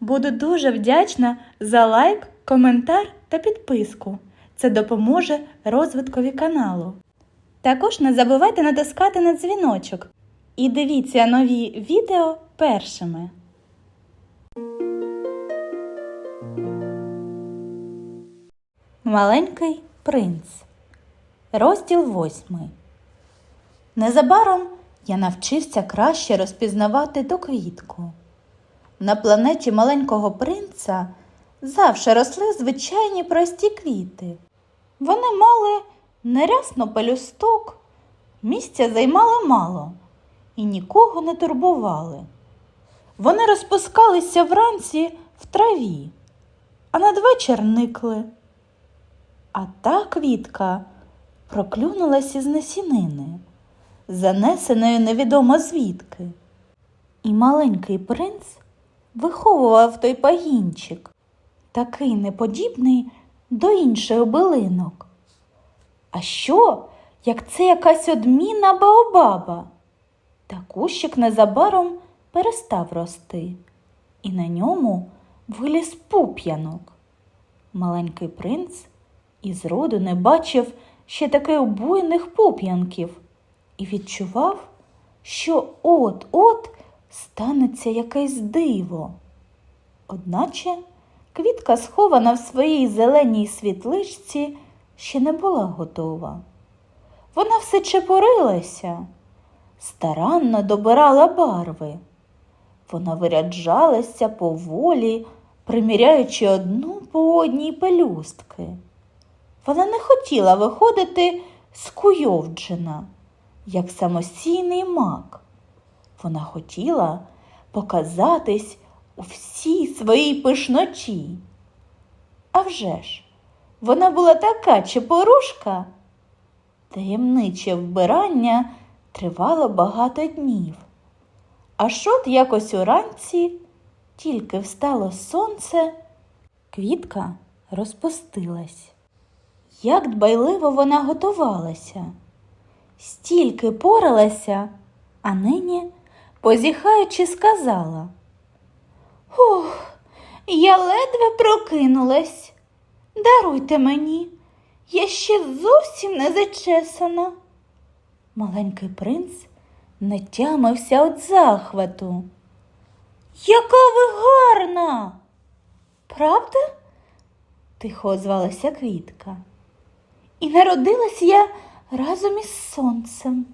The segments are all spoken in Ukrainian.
Буду дуже вдячна за лайк, коментар та підписку. Це допоможе розвиткові каналу. Також не забувайте натискати на дзвіночок і дивіться нові відео першими. Маленький принц. Розділ восьмий. Незабаром я навчився краще розпізнавати ту квітку. На планеті маленького принца завше росли звичайні прості квіти. Вони мали нерясно пелюсток, місця займали мало і нікого не турбували. Вони розпускалися вранці в траві, а надвечір никли. А та квітка проклюнулась із насінини, занесеної невідомо звідки. І маленький принц виховував той пагінчик, такий неподібний до інших билинок. А що, як це якась одмінна баобаба? Та кущик незабаром перестав рости, і на ньому виліз пуп'янок. Маленький принц із роду не бачив ще таких буйних пуп'янків і відчував, що от-от станеться якесь диво. Одначе квітка, схована в своїй зеленій світличці, ще не була готова. Вона все чепурилася, старанно добирала барви. Вона виряджалася поволі, приміряючи одну по одній пелюстки. Вона не хотіла виходити скуйовджена, як самостійний мак. Вона хотіла показатись у всій своїй пишноті. А вже ж, вона була така чепорушка. Таємниче вбирання тривало багато днів. Аж от якось уранці, тільки встало сонце, квітка розпустилась. Як дбайливо вона готувалася, стільки поралася, а нині, позіхаючи, сказала Ох, я ледве прокинулась. Даруйте мені, я ще зовсім не зачесана. Маленький принц не тямився від захвату. Яка ви гарна! Правда? тихо озвалася квітка. І народилась я разом із сонцем.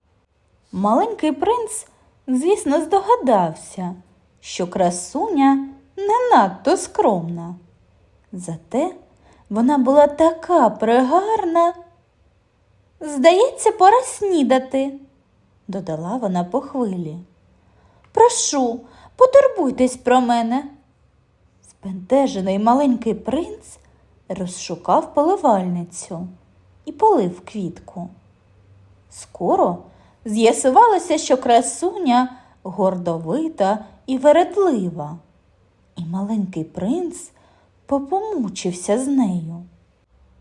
Маленький принц, звісно, здогадався, що красуня не надто скромна. Зате вона була така пригарна. Здається, пора снідати, додала вона по хвилі. Прошу, потурбуйтесь про мене. Збентежений маленький принц розшукав поливальницю і полив квітку. Скоро з'ясувалося, що красуня гордовита і вередлива, і маленький принц попомучився з нею.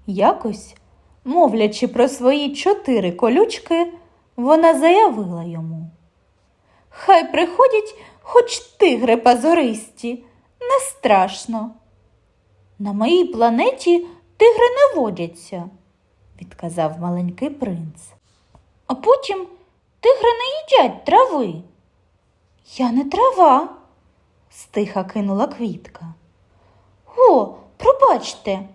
Якось, мовлячи про свої чотири колючки, вона заявила йому. Хай приходять хоч тигри позористі, не страшно. На моїй планеті тигри не водяться, відказав маленький принц. А потім тигри не їдять трави. Я не трава, стиха кинула квітка. О, пробачте.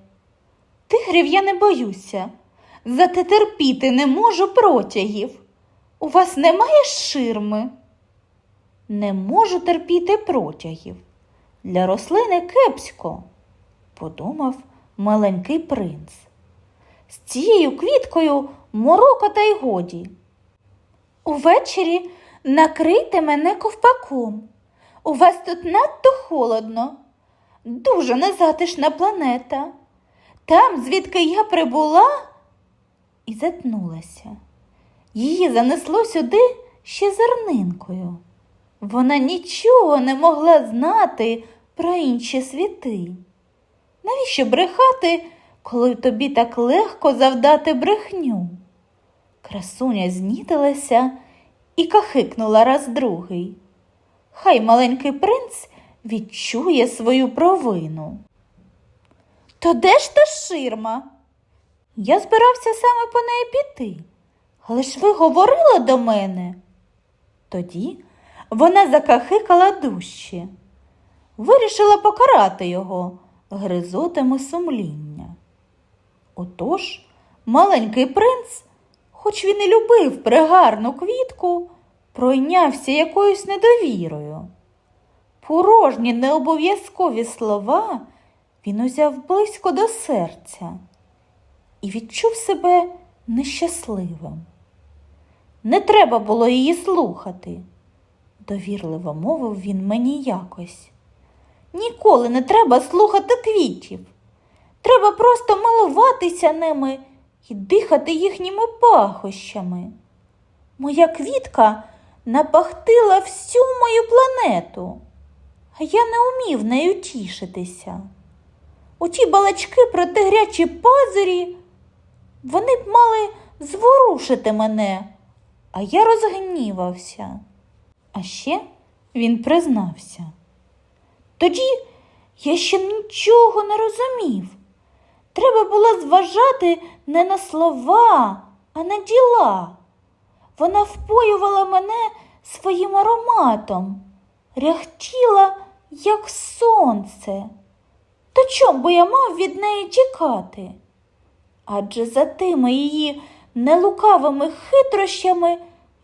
Тигрів я не боюся, зате терпіти не можу протягів. У вас немає ширми? Не можу терпіти протягів. Для рослини кепсько, подумав маленький принц. З цією квіткою морока та й годі. Увечері накрийте мене ковпаком. У вас тут надто холодно, дуже незатишна планета. Там, звідки я прибула, і затнулася. Її занесло сюди ще зернинкою. Вона нічого не могла знати про інші світи. Навіщо брехати, коли тобі так легко завдати брехню? Красуня знітилася і кахикнула раз другий. Хай маленький принц відчує свою провину. То де ж та ширма? Я збирався саме по неї піти, але ж ви говорили до мене. Тоді вона закахикала дужче. Вирішила покарати його гризотами сумління. Отож, маленький принц, хоч він і любив пригарну квітку, пройнявся якоюсь недовірою. Порожні необов'язкові слова він узяв близько до серця і відчув себе нещасливим. Не треба було її слухати, довірливо мовив він мені якось. Ніколи не треба слухати квітів. Треба просто милуватися ними і дихати їхніми пахощами. Моя квітка напахтила всю мою планету, а я не умів нею тішитися. Оті балачки про тигрячі пазурі, вони б мали зворушити мене, а я розгнівався. А ще він признався. Тоді я ще нічого не розумів. Треба було зважати не на слова, а на діла. Вона впоювала мене своїм ароматом, ряхтіла, як сонце. То чом би я мав від неї тікати? Адже за тими її нелукавими хитрощами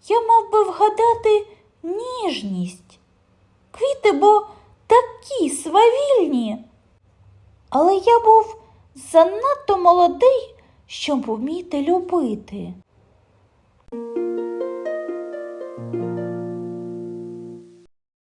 я мав би вгадати ніжність. Квіти бо такі свавільні. Але я був занадто молодий, щоб вміти любити.